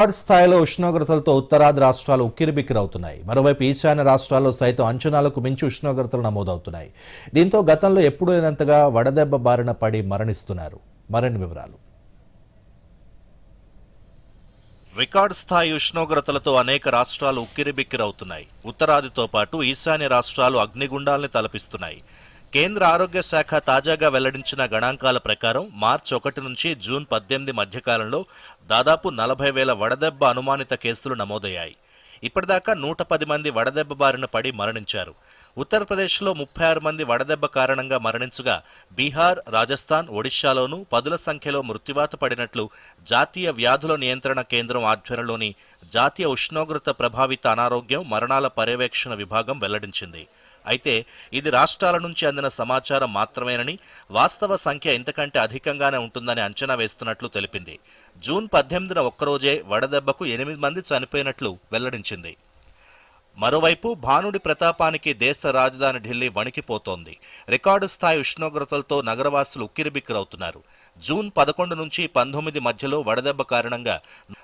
Record స్థాయిలో ఉష్ణోగ్రతలతో ఉత్తరాది రాష్ట్రాలు ఉక్కిరిబిక్కిరవుతున్నాయి. మరోవైపు ఈశాన్య రాష్ట్రాల్లో సైతం అంచనాలకు మించి ఉష్ణోగ్రతలు నమోదవుతున్నాయి. దీంతో గతంలో ఎప్పుడూ లేనంతగా వడదెబ్బ బారిన పడి మరణిస్తున్నారు. మరిన్ని వివరాలు. రికార్డు స్థాయి ఉష్ణోగ్రతలతో అనేక రాష్ట్రాలు ఉక్కిరిబిక్కిరవుతున్నాయి. ఉత్తరాదితో పాటు ఈశాన్య రాష్ట్రాలు అగ్నిగుండాల్ని తలపిస్తున్నాయి. కేంద్ర ఆరోగ్య శాఖ తాజాగా వెల్లడించిన గణాంకాల ప్రకారం మార్చి ఒకటి నుంచి జూన్ పద్దెనిమిది మధ్యకాలంలో దాదాపు నలభై వేల వడదెబ్బ అనుమానిత కేసులు నమోదయ్యాయి. ఇప్పటిదాకా నూట పది మంది వడదెబ్బ బారిన పడి మరణించారు. ఉత్తరప్రదేశ్లో ముప్పై ఆరు మంది వడదెబ్బ కారణంగా మరణించగా బీహార్ రాజస్థాన్ ఒడిశాలోనూ పదుల సంఖ్యలో మృత్యువాత పడినట్లు జాతీయ వ్యాధుల నియంత్రణ కేంద్రం ఆధ్వర్యంలోని జాతీయ ఉష్ణోగ్రత ప్రభావిత అనారోగ్యం మరణాల పర్యవేక్షణ విభాగం వెల్లడించింది. అయితే ఇది రాష్ట్రాల నుంచి అందిన సమాచారం మాత్రమేనని వాస్తవ సంఖ్య ఇంతకంటే అధికంగానే ఉంటుందని అంచనా వేస్తున్నట్లు తెలిపింది. జూన్ పద్దెనిమిదిన ఒక్కరోజే వడదెబ్బకు ఎనిమిది మంది చనిపోయినట్లు వెల్లడించింది. మరోవైపు భానుడి ప్రతాపానికి దేశ రాజధాని ఢిల్లీ వణికిపోతోంది. రికార్డు స్థాయి ఉష్ణోగ్రతలతో నగరవాసులు ఉక్కిరిబిక్కిరవుతున్నారు. జూన్ పదకొండు నుంచి పంతొమ్మిది మధ్యలో వడదెబ్బ కారణంగా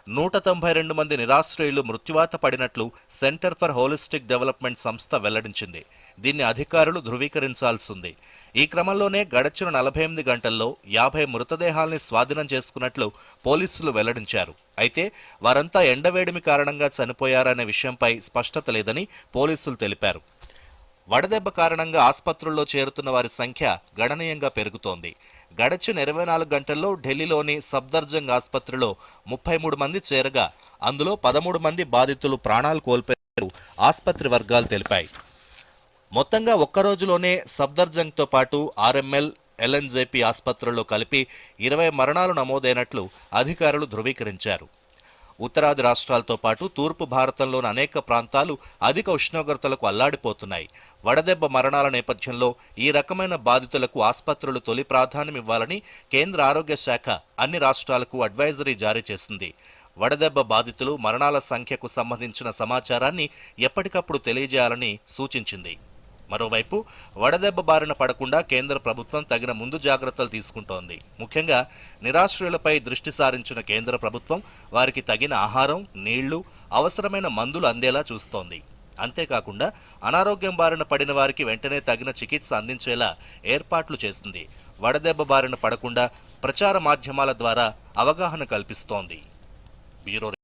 నూట తొంభై రెండు మంది నిరాశ్రయులు మృత్యువాత పడినట్లు సెంటర్ ఫర్ హోలిస్టిక్ డెవలప్మెంట్ సంస్థ వెల్లడించింది. దీన్ని అధికారులు ధృవీకరించాల్సింది. ఈ క్రమంలోనే గడచిన నలభై ఎనిమిది గంటల్లో యాభై మృతదేహాల్ని స్వాధీనం చేసుకున్నట్లు పోలీసులు వెల్లడించారు. అయితే వారంతా ఎండవేడిమి కారణంగా చనిపోయారనే విషయంపై స్పష్టత లేదని పోలీసులు తెలిపారు. వడదెబ్బ కారణంగా ఆసుపత్రుల్లో చేరుతున్న వారి సంఖ్య గణనీయంగా పెరుగుతోంది. గడచిన ఇరవై నాలుగు గంటల్లో ఢిల్లీలోని సఫ్దర్జంగ్ ఆసుపత్రిలో ముప్పై మూడు మంది చేరగా అందులో పదమూడు మంది బాధితులు ప్రాణాలు కోల్పోయారు ఆసుపత్రి వర్గాలు తెలిపాయి. మొత్తంగా ఒక్క రోజులోనే సఫ్దర్జంగ్తో పాటు ఆర్ఎంఎల్ ఎల్ఎన్జేపీ ఆసుపత్రుల్లో కలిపి ఇరవై మరణాలు నమోదైనట్లు అధికారులు ధృవీకరించారు. ఉత్తరాది రాష్ట్రాలతో పాటు తూర్పు భారతంలోని అనేక ప్రాంతాలు అధిక ఉష్ణోగ్రతలకు అల్లాడిపోతున్నాయి. వడదెబ్బ మరణాల నేపథ్యంలో ఈ రకమైన బాధితులకు ఆసుపత్రులు తొలి ప్రాధాన్యం ఇవ్వాలని కేంద్ర ఆరోగ్య శాఖ అన్ని రాష్ట్రాలకు అడ్వైజరీ జారీ చేసింది. వడదెబ్బ బాధితులు మరణాల సంఖ్యకు సంబంధించిన సమాచారాన్ని ఎప్పటికప్పుడు తెలియజేయాలని సూచించింది. మరోవైపు వడదెబ్బ బారిన పడకుండా కేంద్ర ప్రభుత్వం తగిన ముందు జాగ్రత్తలు తీసుకుంటోంది. ముఖ్యంగా నిరాశ్రయులపై దృష్టి సారించిన కేంద్ర ప్రభుత్వం వారికి తగిన ఆహారం నీళ్ళు అవసరమైన మందులు అందేలా చూస్తోంది. అంతేకాకుండా అనారోగ్యం బారిన పడిన వారికి వెంటనే తగిన చికిత్స అందించేలా ఏర్పాట్లు చేసింది. వడదెబ్బ బారిన పడకుండా ప్రచార మాధ్యమాల ద్వారా అవగాహన కల్పిస్తోంది. బ్యూరో